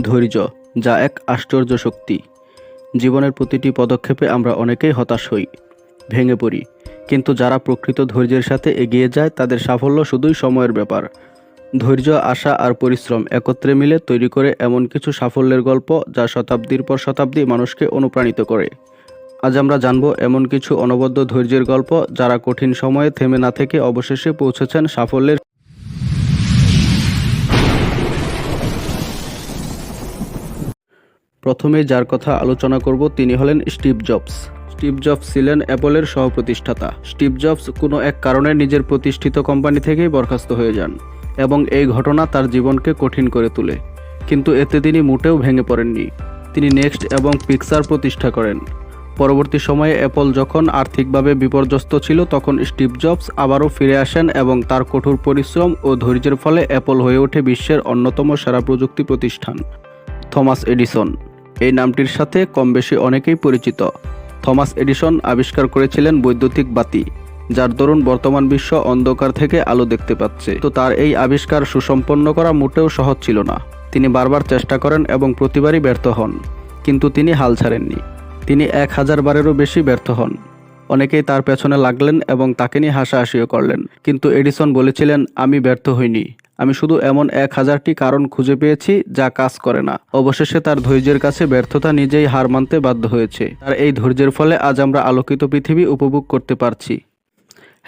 ধৈর্য, যা এক আশ্চর্য শক্তি। জীবনের প্রতিটি পদক্ষেপে আমরা অনেকেই হতাশ হই, ভেঙে পড়ি। কিন্তু যারা প্রকৃত ধৈর্যের সাথে এগিয়ে যায়, তাদের সাফল্য শুধুই সময়ের ব্যাপার। ধৈর্য, আশা আর পরিশ্রম একত্রে মিলে তৈরি করে এমন কিছু সাফল্যের গল্প যা শতাব্দীর পর শতাব্দী মানুষকে অনুপ্রাণিত করে। আজ আমরা জানব এমন কিছু অনবদ্য ধৈর্যের গল্প যারা কঠিন সময়ে থেমে না থেকে অবশেষে পৌঁছেছেন সাফল্যের প্রথমে যার কথা আলোচনা করব তিনি হলেন স্টিভ জবস। স্টিভ জবস ছিলেন অ্যাপলের সহপ্রতিষ্ঠাতা। স্টিভ জবস কোনো এক কারণে নিজের প্রতিষ্ঠিত কোম্পানি থেকেই বরখাস্ত হয়ে যান এবং এই ঘটনা তার জীবনকে কঠিন করে তোলে। কিন্তু এতে তিনি মোটেও ভেঙে পড়েননি। তিনি নেক্সট এবং পিক্সার প্রতিষ্ঠা করেন। পরবর্তী সময়ে অ্যাপল যখন আর্থিকভাবে বিপর্যস্ত ছিল, তখন স্টিভ জবস আবারও ফিরে আসেন এবং তার কঠোর পরিশ্রম ও ধৈর্যের ফলে অ্যাপল হয়ে ওঠে বিশ্বের অন্যতম সেরা প্রযুক্তি প্রতিষ্ঠান, থমাস এডিসন। এই নামটির সাথে কম বেশি অনেকেই পরিচিত। থমাস এডিসন আবিষ্কার করেছিলেন বৈদ্যুতিক বাতি, যার দরুন বর্তমান বিশ্ব অন্ধকার থেকে আলো দেখতে পাচ্ছে। তো তার এই আবিষ্কার সুসম্পন্ন করা মোটেও সহজ ছিল না। তিনি বারবার চেষ্টা করেন এবং প্রতিবারই ব্যর্থ হন, কিন্তু তিনি হাল ছাড়েননি। তিনি এক হাজার বারেরও বেশি ব্যর্থ হন। অনেকেই তার পেছনে লাগলেন এবং তাকে নিয়ে হাসাহাসিও করলেন, কিন্তু এডিসন বলেছিলেন, আমি ব্যর্থ হইনি। আমি শুধু এমন এক হাজারটি কারণ খুঁজে পেয়েছি যা কাজ করে না। অবশেষে তার ধৈর্যের কাছে ব্যর্থতা নিজেই হার মানতে বাধ্য হয়েছে। আর এই ধৈর্যের ফলে আজ আমরা আলোকিত পৃথিবী উপভোগ করতে পারছি।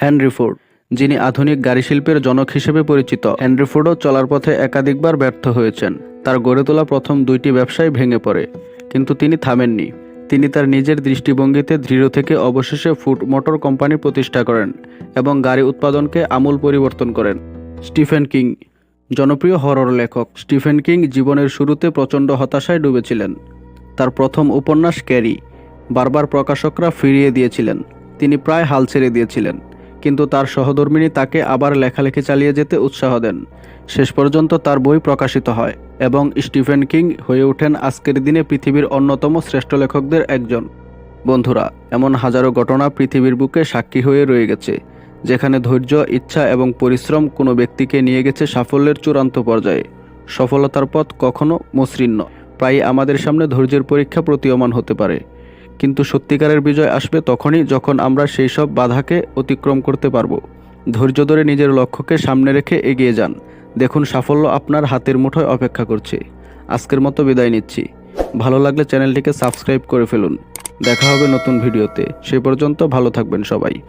হেনরি ফোর্ড, যিনি আধুনিক গাড়ি শিল্পের জনক হিসেবে পরিচিত, হেনরি ফোর্ডও চলার পথে একাধিকবার ব্যর্থ হয়েছেন। তার গড়ে তোলা প্রথম দুইটি ব্যবসায় ভেঙে পড়ে, কিন্তু তিনি থামেননি। তিনি তার নিজের দৃষ্টিভঙ্গিতে দৃঢ় থেকে অবশেষে ফুড মোটর কোম্পানি প্রতিষ্ঠা করেন এবং গাড়ি উৎপাদনকে আমূল পরিবর্তন করেন। Stephen King. জনপ্রিয় হরর লেখক স্টিফেন কিং জীবনের শুরুতে প্রচণ্ড হতাশায় ডুবেছিলেন। তার প্রথম উপন্যাস ক্যারি, বারবার প্রকাশকরা ফিরিয়ে দিয়েছিলেন। তিনি প্রায় হাল ছেড়ে দিয়েছিলেন, কিন্তু তার সহধর্মিনী তাকে আবার লেখালেখি চালিয়ে যেতে উৎসাহ দেন। শেষ পর্যন্ত তার বই প্রকাশিত হয় এবং স্টিফেন কিং হয়ে ওঠেন আজকের দিনে পৃথিবীর অন্যতম শ্রেষ্ঠ লেখকদের একজন। বন্ধুরা, এমন হাজারো ঘটনা পৃথিবীর বুকে সাক্ষী হয়ে রয়ে গেছে। যেখানে ধৈর্য, ইচ্ছা এবং পরিশ্রম কোনো ব্যক্তিকে নিয়ে গেছে সাফল্যের চূড়ান্ত পর্যায়ে। সফলতার পথ কখনো মসৃণ প্রায় আমাদের সামনে ধৈর্যের পরীক্ষা প্রতীয়মান হতে পারে। কিন্তু সত্যিকারের বিজয় আসবে তখনই যখন আমরা সেই সব বাধাকে অতিক্রম করতে পারব। ধৈর্য ধরে নিজের লক্ষ্যকে সামনে রেখে এগিয়ে যান। দেখুন, সাফল্য আপনার হাতের মুঠোয় অপেক্ষা করছে। আজকের মতো বিদায় নিচ্ছি। ভালো লাগলে চ্যানেলটিকে সাবস্ক্রাইব করে ফেলুন। দেখা হবে নতুন ভিডিওতে। সে পর্যন্ত ভালো থাকবেন সবাই।